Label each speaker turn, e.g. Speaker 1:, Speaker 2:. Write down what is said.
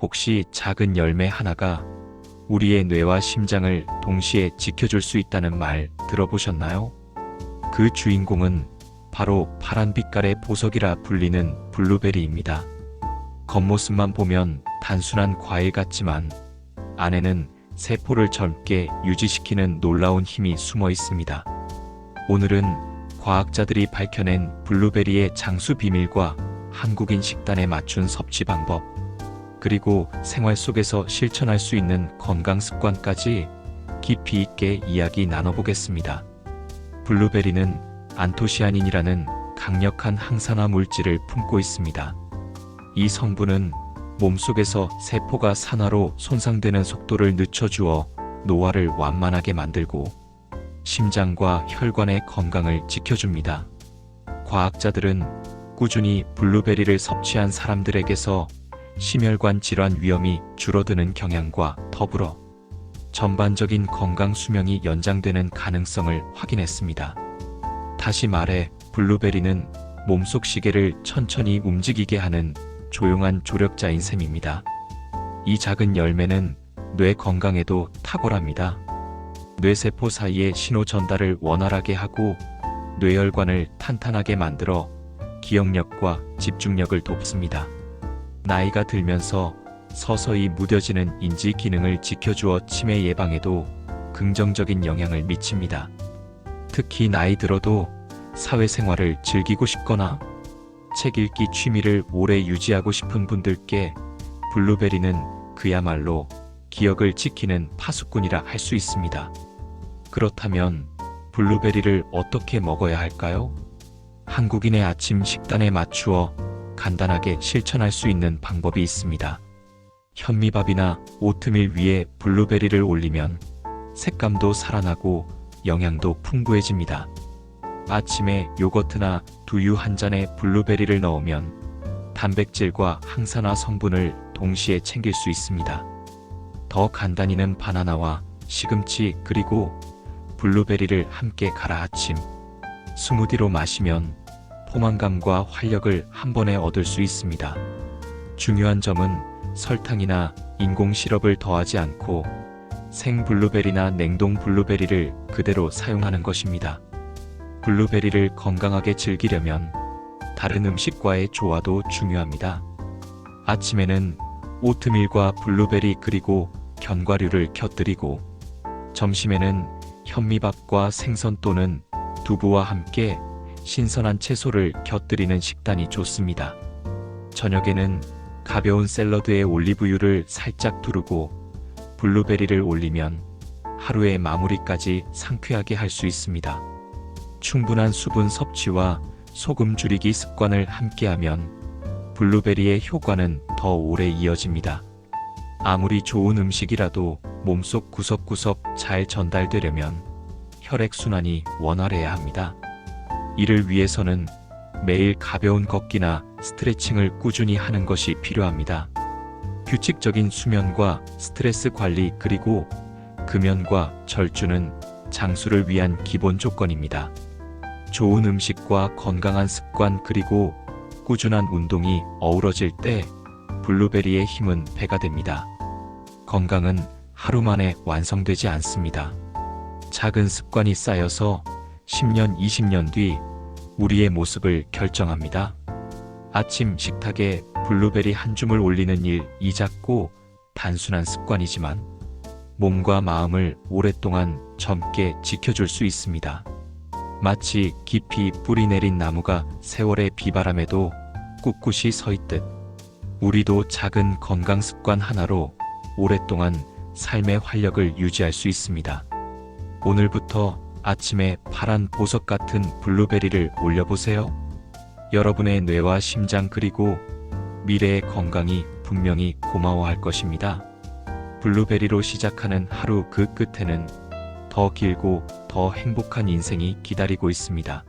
Speaker 1: 혹시 작은 열매 하나가 우리의 뇌와 심장을 동시에 지켜줄 수 있다는 말 들어보셨나요? 그 주인공은 바로 파란 빛깔의 보석이라 불리는 블루베리입니다. 겉모습만 보면 단순한 과일 같지만 안에는 세포를 젊게 유지시키는 놀라운 힘이 숨어 있습니다. 오늘은 과학자들이 밝혀낸 블루베리의 장수 비밀과 한국인 식단에 맞춘 섭취 방법, 그리고 생활 속에서 실천할 수 있는 건강 습관까지 깊이 있게 이야기 나눠보겠습니다. 블루베리는 안토시아닌이라는 강력한 항산화 물질을 품고 있습니다. 이 성분은 몸속에서 세포가 산화로 손상되는 속도를 늦춰주어 노화를 완만하게 만들고 심장과 혈관의 건강을 지켜줍니다. 과학자들은 꾸준히 블루베리를 섭취한 사람들에게서 심혈관 질환 위험이 줄어드는 경향과 더불어 전반적인 건강 수명이 연장되는 가능성을 확인했습니다. 다시 말해 블루베리는 몸속 시계를 천천히 움직이게 하는 조용한 조력자인 셈입니다. 이 작은 열매는 뇌 건강에도 탁월합니다. 뇌세포 사이의 신호 전달을 원활하게 하고 뇌혈관을 탄탄하게 만들어 기억력과 집중력을 돕습니다. 나이가 들면서 서서히 무뎌지는 인지 기능을 지켜주어 치매 예방에도 긍정적인 영향을 미칩니다. 특히 나이 들어도 사회생활을 즐기고 싶거나 책 읽기 취미를 오래 유지하고 싶은 분들께 블루베리는 그야말로 기억을 지키는 파수꾼이라 할 수 있습니다. 그렇다면 블루베리를 어떻게 먹어야 할까요? 한국인의 아침 식단에 맞추어 간단하게 실천할 수 있는 방법이 있습니다. 현미밥이나 오트밀 위에 블루베리를 올리면 색감도 살아나고 영양도 풍부해집니다. 아침에 요거트나 두유 한 잔에 블루베리를 넣으면 단백질과 항산화 성분을 동시에 챙길 수 있습니다. 더 간단히는 바나나와 시금치 그리고 블루베리를 함께 갈아 아침 스무디로 마시면 포만감과 활력을 한 번에 얻을 수 있습니다. 중요한 점은 설탕이나 인공 시럽을 더하지 않고 생 블루베리나 냉동 블루베리를 그대로 사용하는 것입니다. 블루베리를 건강하게 즐기려면 다른 음식과의 조화도 중요합니다. 아침에는 오트밀과 블루베리 그리고 견과류를 곁들이고 점심에는 현미밥과 생선 또는 두부와 함께 신선한 채소를 곁들이는 식단이 좋습니다. 저녁에는 가벼운 샐러드에 올리브유를 살짝 두르고 블루베리를 올리면 하루의 마무리까지 상쾌하게 할 수 있습니다. 충분한 수분 섭취와 소금 줄이기 습관을 함께하면 블루베리의 효과는 더 오래 이어집니다. 아무리 좋은 음식이라도 몸속 구석구석 잘 전달되려면 혈액순환이 원활해야 합니다. 이를 위해서는 매일 가벼운 걷기나 스트레칭을 꾸준히 하는 것이 필요합니다. 규칙적인 수면과 스트레스 관리 그리고 금연과 절주는 장수를 위한 기본 조건입니다. 좋은 음식과 건강한 습관 그리고 꾸준한 운동이 어우러질 때 블루베리의 힘은 배가 됩니다. 건강은 하루 만에 완성되지 않습니다. 작은 습관이 쌓여서 10년, 20년 뒤 우리의 모습을 결정합니다. 아침 식탁에 블루베리 한 줌을 올리는 일, 이 작고 단순한 습관이지만 몸과 마음을 오랫동안 젊게 지켜줄 수 있습니다. 마치 깊이 뿌리 내린 나무가 세월의 비바람에도 꿋꿋이 서 있듯 우리도 작은 건강 습관 하나로 오랫동안 삶의 활력을 유지할 수 있습니다. 오늘부터 아침에 파란 보석 같은 블루베리를 올려보세요. 여러분의 뇌와 심장 그리고 미래의 건강이 분명히 고마워할 것입니다. 블루베리로 시작하는 하루 그 끝에는 더 길고 더 행복한 인생이 기다리고 있습니다.